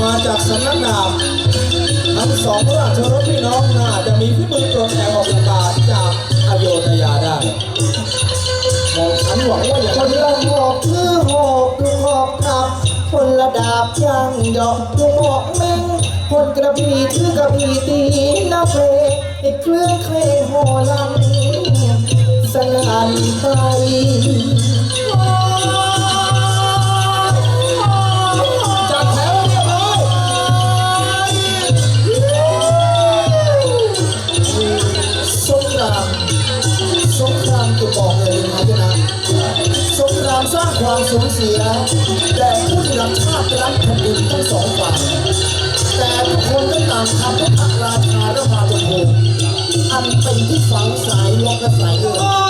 มาจากสำนักดาบทั้งสองราชรถพี่น้องน่าจะมีพิมือตรวจแอลออกอากาศจากอโยธยาได้มองฉันหวังว่าอย่าคนละหอกคือหอกคือหอกกับคนละดาบย่างดอกคือหอกแม่งคนกระบี่คือกระบี่ตีนาเพลงให้เครื่องเคลงหอลังสนั่นไป ความสร้างความสูญเสียแต่ผู้ที่รักชาติรักแผ่นดินทั้งสองฝ่ายแต่ทุกคนก็ต่างทำให้พักราชาและมาลงโงอันเป็นที่ฝังสายลกและสายเลือด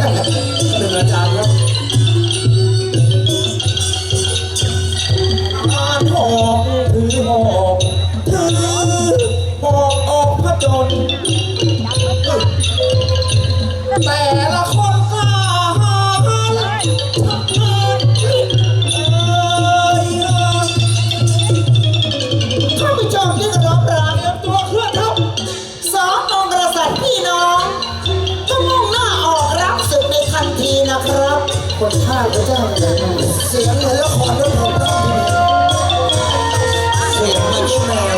หนึ่งอาจารย์ครับอ่านหอกถือหอกถือหอกออกพระจน แต่ละคนกล้าหาทักทานเอ้ยท่านผู้ชมที่เคารพรักเตรียมตัวเคลื่อนทัพสององค์กษัตริย์พี่ นะครับคนข้าพระเจ้าเลยเสียงเหนละครเรื่องของพระองค์เสียงเหมือนแมว